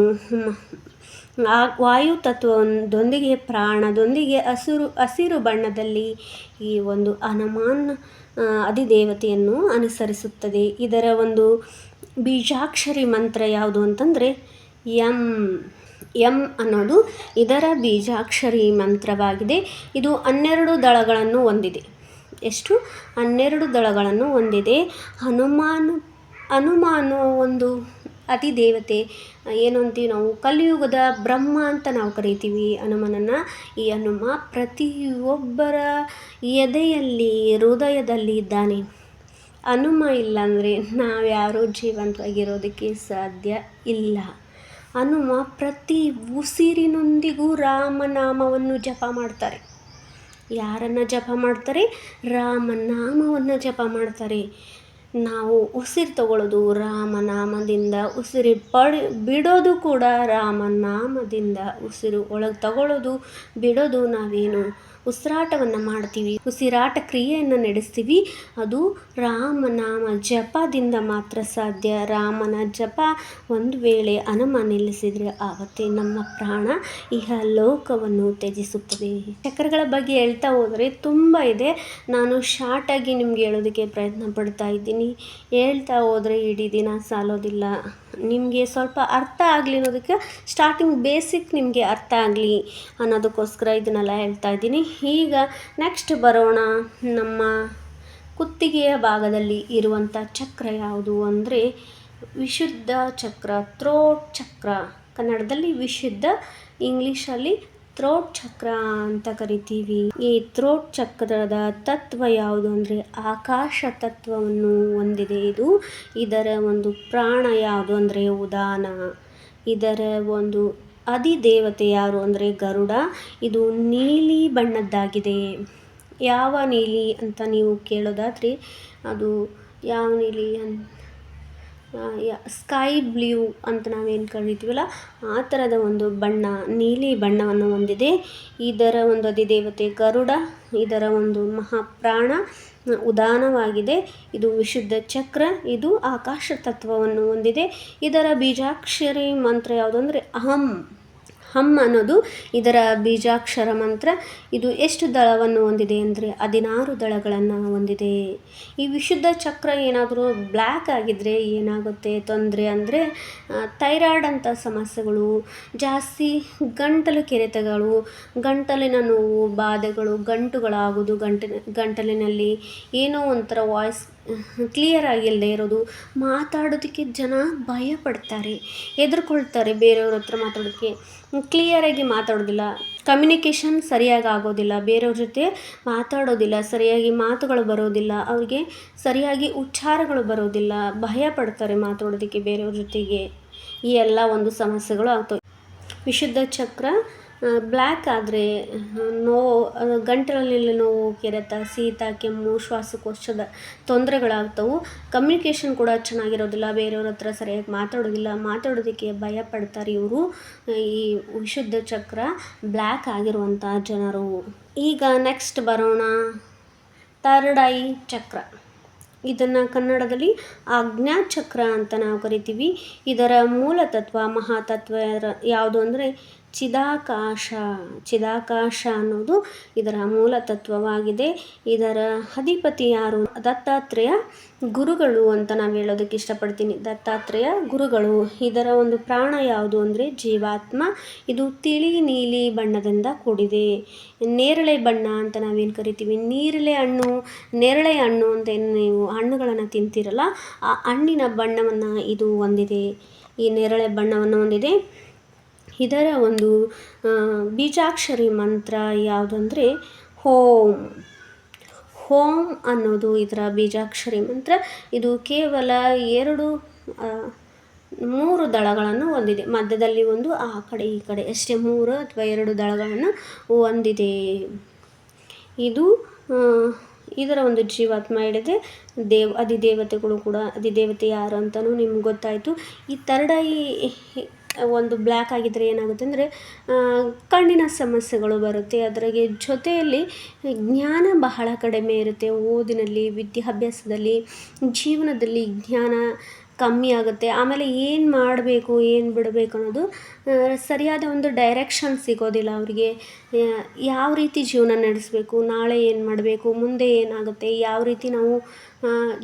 ಆ ವಾಯು ತತ್ವದೊಂದಿಗೆ ಪ್ರಾಣದೊಂದಿಗೆ ಹಸಿರು ಹಸಿರು ಬಣ್ಣದಲ್ಲಿ ಈ ಒಂದು ಹನುಮಾನ್ ಅಧಿದೇವತೆಯನ್ನು ಅನುಸರಿಸುತ್ತದೆ. ಇದರ ಒಂದು ಬೀಜಾಕ್ಷರಿ ಮಂತ್ರ ಯಾವುದು ಅಂತಂದರೆ ಎಂ ಎಂ ಅನ್ನೋದು ಇದರ ಬೀಜಾಕ್ಷರಿ ಮಂತ್ರವಾಗಿದೆ. ಇದು ಹನ್ನೆರಡು ದಳಗಳನ್ನು ಹೊಂದಿದೆ. ಎಷ್ಟು? ಹನ್ನೆರಡು ದಳಗಳನ್ನು ಹೊಂದಿದೆ. ಹನುಮಾನ್, ಹನುಮಾನು ಒಂದು ಅಧಿದೇವತೆ ಏನು ಅಂತೀವಿ ನಾವು? ಕಲಿಯುಗದ ಬ್ರಹ್ಮ ಅಂತ ನಾವು ಕರಿತೀವಿ ಹನುಮನನ್ನು. ಈ ಹನುಮ ಪ್ರತಿಯೊಬ್ಬರ ಎದೆಯಲ್ಲಿ, ಹೃದಯದಲ್ಲಿ ಇದ್ದಾನೆ. ಹನುಮ ಇಲ್ಲಾಂದರೆ ನಾವ್ಯಾರೂ ಜೀವಂತವಾಗಿರೋದಕ್ಕೆ ಸಾಧ್ಯ ಇಲ್ಲ. ಹನುಮ ಪ್ರತಿ ಉಸಿರಿನೊಂದಿಗೂ ರಾಮನಾಮವನ್ನು ಜಪ ಮಾಡ್ತಾರೆ. ಯಾರನ್ನು ಜಪ ಮಾಡ್ತಾರೆ? ರಾಮನಾಮವನ್ನು ಜಪ ಮಾಡ್ತಾರೆ. ನಾವು ಉಸಿರು ತಗೊಳ್ಳೋದು ರಾಮನಾಮದಿಂದ. ಉಸಿರು ಪಡಿ ಬಿಡೋದು ಕೂಡ ರಾಮನಾಮದಿಂದ. ಉಸಿರು ಒಳಗೆ ತಗೊಳ್ಳೋದು ಬಿಡೋದು ನಾವೇನು? ಉಸಿರಾಟವನ್ನು ಮಾಡ್ತೀವಿ. ಉಸಿರಾಟ ಕ್ರಿಯೆಯನ್ನು ನಡೆಸ್ತೀವಿ. ಅದು ರಾಮನಾಮ ಜಪದಿಂದ ಮಾತ್ರ ಸಾಧ್ಯ. ರಾಮನ ಜಪ ಒಂದು ವೇಳೆ ಹನುಮ ನಿಲ್ಲಿಸಿದರೆ ಆವತ್ತೇ ನಮ್ಮ ಪ್ರಾಣ ಇಹ ಲೋಕವನ್ನು ತ್ಯಜಿಸುತ್ತದೆ. ಚಕ್ರಗಳ ಬಗ್ಗೆ ಹೇಳ್ತಾ ಹೋದರೆ ತುಂಬ ಇದೆ. ನಾನು ಶಾರ್ಟಾಗಿ ನಿಮ್ಗೆ ಹೇಳೋದಕ್ಕೆ ಪ್ರಯತ್ನ ಪಡ್ತಾ ಇದ್ದೀನಿ. ಹೇಳ್ತಾ ಹೋದರೆ ಇಡೀ ದಿನ ಸಾಲೋದಿಲ್ಲ. ನಿಮಗೆ ಸ್ವಲ್ಪ ಅರ್ಥ ಆಗಲಿ ಅನ್ನೋದಕ್ಕೆ ಸ್ಟಾರ್ಟಿಂಗ್ ಬೇಸಿಕ್ ನಿಮಗೆ ಅರ್ಥ ಆಗಲಿ ಅನ್ನೋದಕ್ಕೋಸ್ಕರ ಇದನ್ನೆಲ್ಲ ಹೇಳ್ತಾ ಇದ್ದೀನಿ. ಈಗ ನೆಕ್ಸ್ಟ್ ಬರೋಣ. ನಮ್ಮ ಕುತ್ತಿಗೆಯ ಭಾಗದಲ್ಲಿ ಇರುವಂಥ ಚಕ್ರ ಯಾವುದು ಅಂದರೆ ವಿಶುದ್ಧ ಚಕ್ರ ಥ್ರೋಟ್ ಚಕ್ರ. ಕನ್ನಡದಲ್ಲಿ ವಿಶುದ್ಧ ಇಂಗ್ಲೀಷಲ್ಲಿ ಥ್ರೋಟ್ ಚಕ್ರ ಅಂತ ಕರಿತೀವಿ. ಈ ಥ್ರೋಟ್ ಚಕ್ರದ ತತ್ವ ಯಾವುದು ಅಂದರೆ ಆಕಾಶ ತತ್ವವನ್ನು ಹೊಂದಿದೆ ಇದು. ಇದರ ಒಂದು ಪ್ರಾಣ ಯಾವುದು ಅಂದರೆ ಉದಾನ. ಇದರ ಒಂದು ಅಧಿದೇವತೆ ಯಾರು ಅಂದರೆ ಗರುಡ. ಇದು ನೀಲಿ ಬಣ್ಣದ್ದಾಗಿದೆ. ಯಾವ ನೀಲಿ ಅಂತ ನೀವು ಕೇಳೋದಾದರೆ ಅದು ಯಾವ ನೀಲಿ ಅಂತ ಸ್ಕೈ ಬ್ಲೂ ಅಂತ ನಾವೇನು ಕರಿತೀವಲ್ಲ, ಆ ಥರದ ಒಂದು ಬಣ್ಣ, ನೀಲಿ ಬಣ್ಣವನ್ನು ಹೊಂದಿದೆ. ಇದರ ಒಂದು ಅಧಿದೇವತೆ ಗರುಡ, ಇದರ ಒಂದು ಮಹಾಪ್ರಾಣ, ಉದಾನವಾಗಿದೆ. ಇದು ವಿಶುದ್ಧ ಚಕ್ರ, ಇದು ಆಕಾಶ ತತ್ವವನ್ನು ಹೊಂದಿದೆ. ಇದರ ಬೀಜಾಕ್ಷರಿ ಮಂತ್ರ ಯಾವುದು ಅಂದರೆ ಅಹಂ. ಹಮ್ ಅನ್ನೋದು ಇದರ ಬೀಜಾಕ್ಷರ ಮಂತ್ರ. ಇದು ಎಷ್ಟು ದಳವನ್ನು ಹೊಂದಿದೆ ಅಂದರೆ ಹದಿನಾರು ದಳಗಳನ್ನು ಹೊಂದಿದೆ. ಈ ವಿಶುದ್ಧ ಚಕ್ರ ಏನಾದರೂ ಬ್ಲ್ಯಾಕ್ ಆಗಿದ್ದರೆ ಏನಾಗುತ್ತೆ? ತೊಂದರೆ ಅಂದರೆ ಥೈರಾಯ್ಡ್ ಅಂಥ ಸಮಸ್ಯೆಗಳು, ಜಾಸ್ತಿ ಗಂಟಲು ಕೆರೆತಗಳು, ಗಂಟಲಿನ ನೋವು, ಬಾಧೆಗಳು ಗಂಟುಗಳಾಗೋದು ಗಂಟಿನ, ಗಂಟಲಿನಲ್ಲಿ ಏನೋ ಒಂಥರ ವಾಯ್ಸ್ ಕ್ಲಿಯರ್ ಆಗಿಲ್ಲದೆ ಇರೋದು. ಮಾತಾಡೋದಕ್ಕೆ ಜನ ಭಯ ಪಡ್ತಾರೆ ಹೆದರ್ಕೊಳ್ತಾರೆ ಬೇರೆಯವ್ರ ಹತ್ರ ಮಾತಾಡೋದಕ್ಕೆ. ಕ್ಲಿಯರಾಗಿ ಮಾತಾಡೋದಿಲ್ಲ. ಕಮ್ಯುನಿಕೇಷನ್ ಸರಿಯಾಗಿ ಆಗೋದಿಲ್ಲ. ಬೇರೆಯವ್ರ ಜೊತೆ ಮಾತಾಡೋದಿಲ್ಲ. ಸರಿಯಾಗಿ ಮಾತುಗಳು ಬರೋದಿಲ್ಲ. ಅವ್ರಿಗೆ ಸರಿಯಾಗಿ ಉಚ್ಚಾರಗಳು ಬರೋದಿಲ್ಲ. ಭಯ ಪಡ್ತಾರೆ ಮಾತಾಡೋದಕ್ಕೆ ಬೇರೆಯವ್ರ ಜೊತೆಗೆ. ಈ ಎಲ್ಲ ಒಂದು ಸಮಸ್ಯೆಗಳು ಆಗ್ತವೆ. ವಿಶುದ್ಧ ಚಕ್ರ ಬ್ಲ್ಯಾಕ್ ಆದರೆ ನೋವು ಗಂಟಲಲ್ಲಿ ನೋವು ಕೆರೆತ, ಶೀತ, ಕೆಮ್ಮು, ಶ್ವಾಸಕೋಶದ ತೊಂದರೆಗಳಾಗ್ತವು. ಕಮ್ಯುನಿಕೇಷನ್ ಕೂಡ ಚೆನ್ನಾಗಿರೋದಿಲ್ಲ, ಬೇರೆಯವ್ರ ಹತ್ರ ಸರಿಯಾಗಿ ಮಾತಾಡೋದಿಲ್ಲ. ಮಾತಾಡೋದಕ್ಕೆ ಭಯ ಪಡ್ತಾರೆ ಇವರು. ಈ ವಿಶುದ್ಧ ಚಕ್ರ ಬ್ಲ್ಯಾಕ್ ಆಗಿರುವಂಥ ಜನರು. ಈಗ ನೆಕ್ಸ್ಟ್ ಬರೋಣ. ಥರ್ಡ್ ಐ ಚಕ್ರ. ಇದನ್ನು ಕನ್ನಡದಲ್ಲಿ ಆಜ್ಞಾ ಚಕ್ರ ಅಂತ ನಾವು ಕರಿತೀವಿ. ಇದರ ಮೂಲ ತತ್ವ, ಮಹಾತತ್ವ ಯಾವುದು ಅಂದರೆ ಚಿದಾಕಾಶ ಚಿದಾಕಾಶ ಅನ್ನೋದು ಇದರ ಮೂಲ ತತ್ವವಾಗಿದೆ. ಇದರ ಅಧಿಪತಿ ಯಾರು? ದತ್ತಾತ್ರೇಯ ಗುರುಗಳು ಅಂತ ನಾವು ಹೇಳೋದಕ್ಕೆ ಇಷ್ಟಪಡ್ತೀನಿ. ದತ್ತಾತ್ರೇಯ ಗುರುಗಳು. ಇದರ ಒಂದು ಪ್ರಾಣ ಯಾವುದು ಅಂದರೆ ಜೀವಾತ್ಮ. ಇದು ತಿಳಿ, ನೀಲಿ ಬಣ್ಣದಿಂದ ಕೂಡಿದೆ. ನೇರಳೆ ಬಣ್ಣ ಅಂತ ನಾವೇನು ಕರಿತೀವಿ? ನೀರಳೆ ಹಣ್ಣು, ನೇರಳೆ ಹಣ್ಣು ಅಂತ ಏನು ನೀವು ಹಣ್ಣುಗಳನ್ನು ತಿಂತೀರಲ್ಲ, ಆ ಹಣ್ಣಿನ ಬಣ್ಣವನ್ನು ಇದು ಹೊಂದಿದೆ. ಈ ನೇರಳೆ ಬಣ್ಣವನ್ನು ಹೊಂದಿದೆ. ಇದರ ಒಂದು ಬೀಜಾಕ್ಷರಿ ಮಂತ್ರ ಯಾವುದಂದರೆ ಹೋಮ್. ಹೋಮ್ ಅನ್ನೋದು ಇದರ ಬೀಜಾಕ್ಷರಿ ಮಂತ್ರ. ಇದು ಕೇವಲ ಎರಡು ಮೂರು ದಳಗಳನ್ನು ಹೊಂದಿದೆ. ಮಧ್ಯದಲ್ಲಿ ಒಂದು, ಆ ಕಡೆ ಈ ಕಡೆ ಅಷ್ಟೇ ಮೂರು ಅಥವಾ ಎರಡು ದಳಗಳನ್ನು ಹೊಂದಿದೆ. ಇದು ಇದರ ಒಂದು ಜೀವಾತ್ಮ ಹಿಡಿದೆ. ದೇವ್, ಅಧಿದೇವತೆಗಳು ಕೂಡ, ಅಧಿದೇವತೆ ಯಾರು ಅಂತಲೂ ನಿಮ್ಗೆ ಗೊತ್ತಾಯಿತು. ಈ ತರಡೈ ಒಂದು ಬ್ಲ್ಯಾಕ್ ಆಗಿದ್ದರೆ ಏನಾಗುತ್ತೆ ಅಂದರೆ ಕಣ್ಣಿನ ಸಮಸ್ಯೆಗಳು ಬರುತ್ತೆ. ಅದರಾಗೆ ಜೊತೆಯಲ್ಲಿ ಜ್ಞಾನ ಬಹಳ ಕಡಿಮೆ ಇರುತ್ತೆ. ಓದಿನಲ್ಲಿ, ವಿದ್ಯಾಭ್ಯಾಸದಲ್ಲಿ, ಜೀವನದಲ್ಲಿ ಜ್ಞಾನ ಕಮ್ಮಿ ಆಗುತ್ತೆ. ಆಮೇಲೆ ಏನು ಮಾಡಬೇಕು, ಏನು ಬಿಡಬೇಕು ಅನ್ನೋದು ಸರಿಯಾದ ಒಂದು ಡೈರೆಕ್ಷನ್ ಸಿಗೋದಿಲ್ಲ ಅವರಿಗೆ. ಯಾವ ರೀತಿ ಜೀವನ ನಡೆಸಬೇಕು, ನಾಳೆ ಏನು ಮಾಡಬೇಕು, ಮುಂದೆ ಏನಾಗುತ್ತೆ, ಯಾವ ರೀತಿ ನಾವು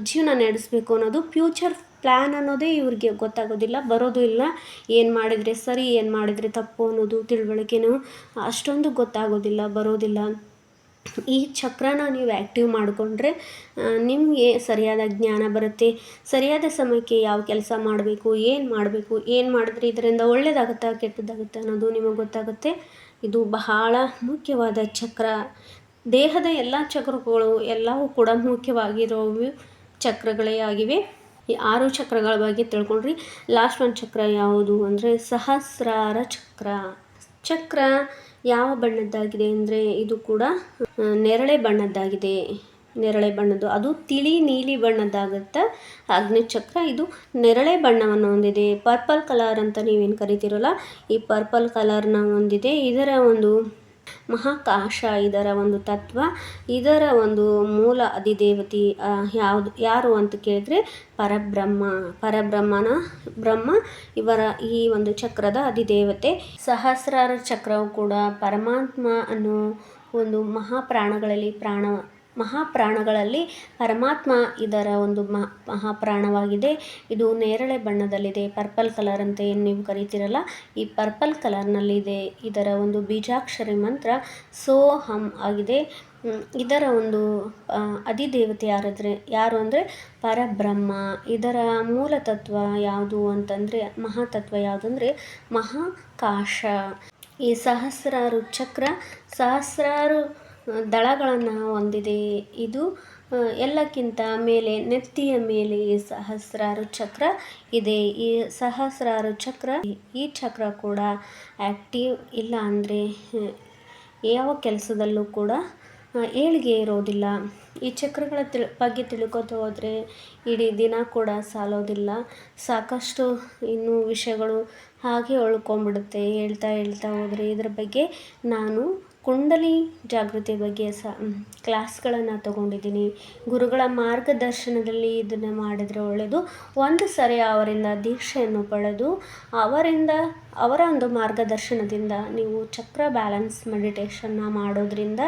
ಜೀವನ ನಡೆಸಬೇಕು ಅನ್ನೋದು ಫ್ಯೂಚರ್ ಪ್ಲ್ಯಾನ್ ಅನ್ನೋದೇ ಇವ್ರಿಗೆ ಗೊತ್ತಾಗೋದಿಲ್ಲ, ಬರೋದು ಇಲ್ಲ. ಏನು ಮಾಡಿದರೆ ಸರಿ, ಏನು ಮಾಡಿದರೆ ತಪ್ಪು ಅನ್ನೋದು ತಿಳುವಳಿಕೆನೂ ಅಷ್ಟೊಂದು ಗೊತ್ತಾಗೋದಿಲ್ಲ, ಬರೋದಿಲ್ಲ. ಈ ಚಕ್ರನ ನೀವು ಆ್ಯಕ್ಟಿವ್ ಮಾಡಿಕೊಂಡ್ರೆ ನಿಮಗೆ ಸರಿಯಾದ ಜ್ಞಾನ ಬರುತ್ತೆ. ಸರಿಯಾದ ಸಮಯಕ್ಕೆ ಯಾವ ಕೆಲಸ ಮಾಡಬೇಕು, ಏನು ಮಾಡಬೇಕು, ಏನು ಮಾಡಿದ್ರೆ ಇದರಿಂದ ಒಳ್ಳೆಯದಾಗುತ್ತಾ ಕೆಟ್ಟದಾಗುತ್ತಾ ಅನ್ನೋದು ನಿಮಗೆ ಗೊತ್ತಾಗುತ್ತೆ. ಇದು ಬಹಳ ಮುಖ್ಯವಾದ ಚಕ್ರ. ದೇಹದ ಎಲ್ಲ ಚಕ್ರಗಳು ಎಲ್ಲವೂ ಕೂಡ ಮುಖ್ಯವಾಗಿರೋ ಚಕ್ರಗಳೇ ಆಗಿವೆ. ಈ ಆರು ಚಕ್ರಗಳ ಬಗ್ಗೆ ತಿಳ್ಕೊಂಡ್ರಿ ಲಾಸ್ಟ್ ಒಂದು ಚಕ್ರ ಯಾವುದು ಅಂದರೆ ಸಹಸ್ರಾರ ಚಕ್ರ. ಚಕ್ರ ಯಾವ ಬಣ್ಣದ್ದಾಗಿದೆ ಅಂದರೆ ಇದು ಕೂಡ ನೇರಳೆ ಬಣ್ಣದ್ದಾಗಿದೆ. ನೇರಳೆ ಬಣ್ಣದ್ದು ಅದು ತಿಳಿ ನೀಲಿ ಬಣ್ಣದ್ದಾಗುತ್ತೆ ಚಕ್ರ. ಇದು ನೇರಳೆ ಬಣ್ಣವನ್ನು ಹೊಂದಿದೆ. ಪರ್ಪಲ್ ಕಲರ್ ಅಂತ ನೀವೇನು ಕರಿತೀರಲ್ಲ, ಈ ಪರ್ಪಲ್ ಕಲರ್ನ ಹೊಂದಿದೆ. ಇದರ ಒಂದು ಮಹಾಕಾಶ ಇದರ ಒಂದು ತತ್ವ, ಇದರ ಒಂದು ಮೂಲ ಅಧಿದೇವತಿ ಯಾವುದು, ಯಾರು ಅಂತ ಕೇಳಿದ್ರೆ ಪರಬ್ರಹ್ಮ, ಪರಬ್ರಹ್ಮನ ಬ್ರಹ್ಮ, ಇವರ ಈ ಒಂದು ಚಕ್ರದ ಅಧಿದೇವತೆ. ಸಹಸ್ರಾರ ಚಕ್ರವು ಕೂಡ ಪರಮಾತ್ಮ ಅನ್ನೋ ಒಂದು ಮಹಾಪ್ರಾಣಗಳಲ್ಲಿ ಪ್ರಾಣ ಮಹಾಪ್ರಾಣಗಳಲ್ಲಿ ಪರಮಾತ್ಮ ಇದರ ಒಂದು ಮಹಾಪ್ರಾಣವಾಗಿದೆ. ಇದು ನೇರಳೆ ಬಣ್ಣದಲ್ಲಿದೆ. ಪರ್ಪಲ್ ಕಲರ್ ಅಂತ ಏನು ನೀವು ಕರಿತೀರಲ್ಲ. ಈ ಪರ್ಪಲ್ ಕಲರ್ನಲ್ಲಿದೆ ಇದರ ಒಂದು ಬೀಜಾಕ್ಷರಿ ಮಂತ್ರ ಸೋ ಹಮ್ ಆಗಿದೆ. ಇದರ ಒಂದು ಅಧಿದೇವತೆ ಯಾರಾದರೆ, ಯಾರು ಅಂದರೆ ಪರಬ್ರಹ್ಮ. ಇದರ ಮೂಲ ತತ್ವ ಯಾವುದು ಅಂತಂದರೆ ಮಹಾತತ್ವ ಯಾವುದಂದರೆ ಮಹಾಕಾಶ. ಈ ಸಹಸ್ರಾರು ಚಕ್ರ, ಸಹಸ್ರಾರು ದಳಗಳನ್ನು ಹೊಂದಿದೆ. ಇದು ಎಲ್ಲಕ್ಕಿಂತ ಮೇಲೆ ನೆತ್ತಿಯ ಮೇಲೆ ಸಹಸ್ರಾರು ಚಕ್ರ ಇದೆ. ಈ ಸಹಸ್ರಾರು ಚಕ್ರ, ಈ ಚಕ್ರ ಕೂಡ ಆ್ಯಕ್ಟಿವ್ ಇಲ್ಲ ಅಂದರೆ ಯಾವ ಕೆಲಸದಲ್ಲೂ ಕೂಡ ಏಳಿಗೆ ಇರೋದಿಲ್ಲ. ಈ ಚಕ್ರಗಳ ತಿಳ್, ಬಗ್ಗೆ ತಿಳ್ಕೊತ ಹೋದರೆ ಇಡೀ ದಿನ ಕೂಡ ಸಾಲೋದಿಲ್ಲ. ಸಾಕಷ್ಟು ಇನ್ನೂ ವಿಷಯಗಳು ಹಾಗೆ ಉಳ್ಕೊಂಬಿಡುತ್ತೆ ಹೇಳ್ತಾ ಹೇಳ್ತಾ ಹೋದರೆ ಇದ್ರ ಬಗ್ಗೆ ನಾನು ಕುಂಡಲಿ ಜಾಗೃತಿ ಬಗ್ಗೆ ಸಹ ಕ್ಲಾಸ್ಗಳನ್ನು ತಗೊಂಡಿದ್ದೀನಿ. ಗುರುಗಳ ಮಾರ್ಗದರ್ಶನದಲ್ಲಿ ಇದನ್ನು ಮಾಡಿದರೆ ಒಳ್ಳೆಯದು ಒಂದು ಸರಿ ಅವರಿಂದ ದೀಕ್ಷೆಯನ್ನು ಪಡೆದು ಅವರಿಂದ ಅವರ ಒಂದು ಮಾರ್ಗದರ್ಶನದಿಂದ ನೀವು ಚಕ್ರ ಬ್ಯಾಲೆನ್ಸ್ ಮೆಡಿಟೇಷನ್ನ ಮಾಡೋದ್ರಿಂದ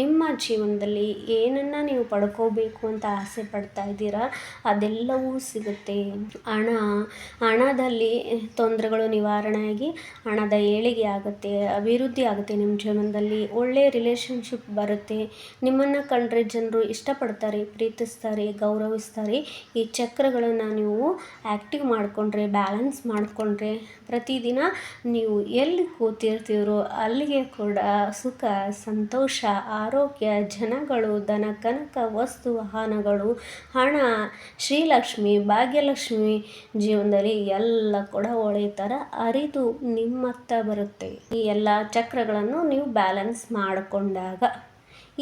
ನಿಮ್ಮ ಜೀವನದಲ್ಲಿ ಏನನ್ನು ನೀವು ಪಡ್ಕೋಬೇಕು ಅಂತ ಆಸೆ ಪಡ್ತಾ ಇದ್ದೀರಾ, ಅದೆಲ್ಲವೂ ಸಿಗುತ್ತೆ. ಹಣ, ಹಣದಲ್ಲಿ ತೊಂದರೆಗಳು ನಿವಾರಣೆಯಾಗಿ ಹಣದ ಏಳಿಗೆ ಆಗುತ್ತೆ, ಅಭಿವೃದ್ಧಿ ಆಗುತ್ತೆ ನಿಮ್ಮ ಜೀವನದಲ್ಲಿ ಒಳ್ಳೆಯ ರಿಲೇಷನ್ಶಿಪ್ ಬರುತ್ತೆ. ನಿಮ್ಮನ್ನು ಕಂಡ್ರೆ ಜನರು ಇಷ್ಟಪಡ್ತಾರೆ, ಪ್ರೀತಿಸ್ತಾರೆ, ಗೌರವಿಸ್ತಾರೆ. ಈ ಚಕ್ರಗಳನ್ನು ನೀವು ಆ್ಯಕ್ಟಿವ್ ಮಾಡಿಕೊಂಡ್ರೆ, ಬ್ಯಾಲೆನ್ಸ್ ಮಾಡಿಕೊಂಡ್ರೆ ಪ್ರತಿದಿನ ನೀವು ಎಲ್ಲಿ ಕೂತಿರ್ತೀರೋ ಅಲ್ಲಿಗೆ ಕೂಡ ಸುಖ, ಸಂತೋಷ, ಆರೋಗ್ಯ, ಜನಗಳು, ದನ, ಕನಕ, ವಸ್ತು, ವಾಹನಗಳು, ಹಣ, ಶ್ರೀಲಕ್ಷ್ಮಿ, ಭಾಗ್ಯಲಕ್ಷ್ಮಿ ಜೀವನದಲ್ಲಿ ಎಲ್ಲ ಕೂಡ ಒಳ್ಳೆಯ ಥರ ಅರಿದು ನಿಮ್ಮತ್ತ ಬರುತ್ತೆ. ಈ ಎಲ್ಲ ಚಕ್ರಗಳನ್ನು ನೀವು ಬ್ಯಾಲೆನ್ಸ್ ಮಾಡಿಕೊಂಡಾಗ.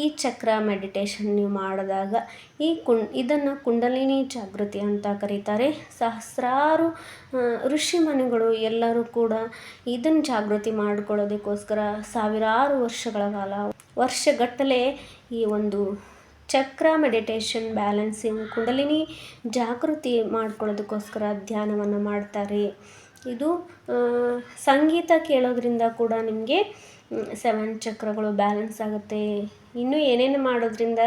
ಈ ಚಕ್ರ ಮೆಡಿಟೇಷನ್ ನೀವು ಮಾಡಿದಾಗ ಈ ಕುಂ, ಇದನ್ನು ಕುಂಡಲಿನಿ ಜಾಗೃತಿ ಅಂತ ಕರೀತಾರೆ. ಸಹಸ್ರಾರು ಋಷಿ ಮನೆಗಳು ಎಲ್ಲರೂ ಕೂಡ ಇದನ್ನು ಜಾಗೃತಿ ಮಾಡ್ಕೊಳ್ಳೋದಕ್ಕೋಸ್ಕರ ಸಾವಿರಾರು ವರ್ಷಗಳ ಕಾಲ, ವರ್ಷಗಟ್ಟಲೆ ಈ ಒಂದು ಚಕ್ರ ಮೆಡಿಟೇಷನ್ ಬ್ಯಾಲೆನ್ಸಿಂಗ್ ಕುಂಡಲಿನಿ ಜಾಗೃತಿ ಮಾಡ್ಕೊಳ್ಳೋದಕ್ಕೋಸ್ಕರ ಧ್ಯಾನವನ್ನು ಮಾಡ್ತಾರೆ. ಇದು ಸಂಗೀತ ಕೇಳೋದ್ರಿಂದ ಕೂಡ ನಿಮಗೆ ಸೆವೆನ್ ಚಕ್ರಗಳು ಬ್ಯಾಲೆನ್ಸ್ ಆಗುತ್ತೆ. ಇನ್ನೂ ಏನೇನು ಮಾಡೋದ್ರಿಂದ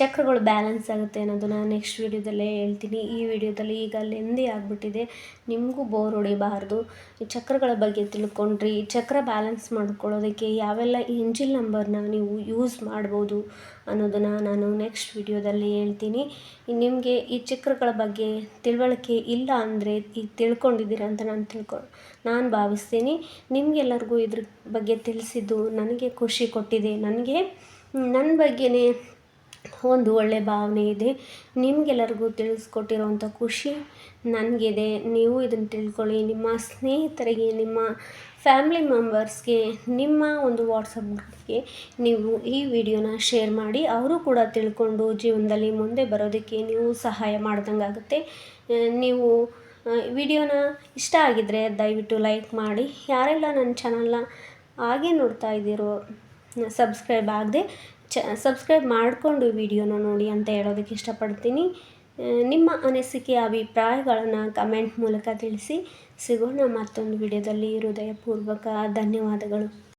ಚಕ್ರಗಳು ಬ್ಯಾಲೆನ್ಸ್ ಆಗುತ್ತೆ ಅನ್ನೋದನ್ನು ನೆಕ್ಸ್ಟ್ ವೀಡಿಯೋದಲ್ಲೇ ಹೇಳ್ತೀನಿ. ಈ ವಿಡಿಯೋದಲ್ಲಿ ಈಗ ಲೆಂದಿ ಆಗಿಬಿಟ್ಟಿದೆ. ನಿಮಗೂ ಬೋರ್ ಹೊಡಿಬಾರ್ದು. ಚಕ್ರಗಳ ಬಗ್ಗೆ ತಿಳ್ಕೊಂಡ್ರಿ. ಚಕ್ರ ಬ್ಯಾಲೆನ್ಸ್ ಮಾಡ್ಕೊಳ್ಳೋದಕ್ಕೆ ಯಾವೆಲ್ಲ ಇಂಜಿನ್ ನಂಬರ್ನ ನೀವು ಯೂಸ್ ಮಾಡ್ಬೋದು ಅನ್ನೋದನ್ನು ನಾನು ನೆಕ್ಸ್ಟ್ ವಿಡಿಯೋದಲ್ಲಿ ಹೇಳ್ತೀನಿ. ನಿಮಗೆ ಈ ಚಕ್ರಗಳ ಬಗ್ಗೆ ತಿಳುವಳಿಕೆ ಇಲ್ಲ ಅಂದರೆ ಈಗ ತಿಳ್ಕೊಂಡಿದ್ದೀರ ಅಂತ ನಾನು ತಿಳ್ಕೊ, ನಾನು ಭಾವಿಸ್ತೀನಿ. ನಿಮಗೆಲ್ಲರಿಗೂ ಇದ್ರ ಬಗ್ಗೆ ತಿಳಿಸಿದ್ದು ನನಗೆ ಖುಷಿ ಕೊಟ್ಟಿದೆ. ನನಗೆ ನನ್ನ ಬಗ್ಗೆನೇ ಒಂದು ಒಳ್ಳೆಯ ಭಾವನೆ ಇದೆ. ನಿಮಗೆಲ್ಲರಿಗೂ ತಿಳಿಸ್ಕೊಟ್ಟಿರೋವಂಥ ಖುಷಿ ನನಗಿದೆ. ನೀವು ಇದನ್ನು ತಿಳ್ಕೊಳ್ಳಿ. ನಿಮ್ಮ ಸ್ನೇಹಿತರಿಗೆ, ನಿಮ್ಮ ಫ್ಯಾಮ್ಲಿ ಮೆಂಬರ್ಸ್ಗೆ, ನಿಮ್ಮ ಒಂದು ವಾಟ್ಸಪ್ ಗ್ರೂಪ್ಗೆ ನೀವು ಈ ವಿಡಿಯೋನ ಶೇರ್ ಮಾಡಿ. ಅವರು ಕೂಡ ತಿಳ್ಕೊಂಡು ಜೀವನದಲ್ಲಿ ಮುಂದೆ ಬರೋದಕ್ಕೆ ನೀವು ಸಹಾಯ ಮಾಡ್ದಂಗಾಗುತ್ತೆ. ನೀವು ವಿಡಿಯೋನ ಇಷ್ಟ ಆಗಿದ್ದರೆ ದಯವಿಟ್ಟು ಲೈಕ್ ಮಾಡಿ. ಯಾರೆಲ್ಲ ನನ್ನ ಚಾನಲ್ನ ಹಾಗೆ ನೋಡ್ತಾ ಇದ್ದೀರೋ ಸಬ್ಸ್ಕ್ರೈಬ್ ಆಗದೆ ಚ, ಸಬ್ಸ್ಕ್ರೈಬ್ ಮಾಡಿಕೊಂಡು ವಿಡಿಯೋನ ನೋಡಿ ಅಂತ ಹೇಳೋದಕ್ಕೆ ಇಷ್ಟಪಡ್ತೀನಿ. ನಿಮ್ಮ ಅನಿಸಿಕೆ, ಅಭಿಪ್ರಾಯಗಳನ್ನು ಕಮೆಂಟ್ ಮೂಲಕ ತಿಳಿಸಿ. ಸಿಗೋಣ ಮತ್ತೊಂದು ವಿಡಿಯೋದಲ್ಲಿ. ಹೃದಯಪೂರ್ವಕ ಧನ್ಯವಾದಗಳು.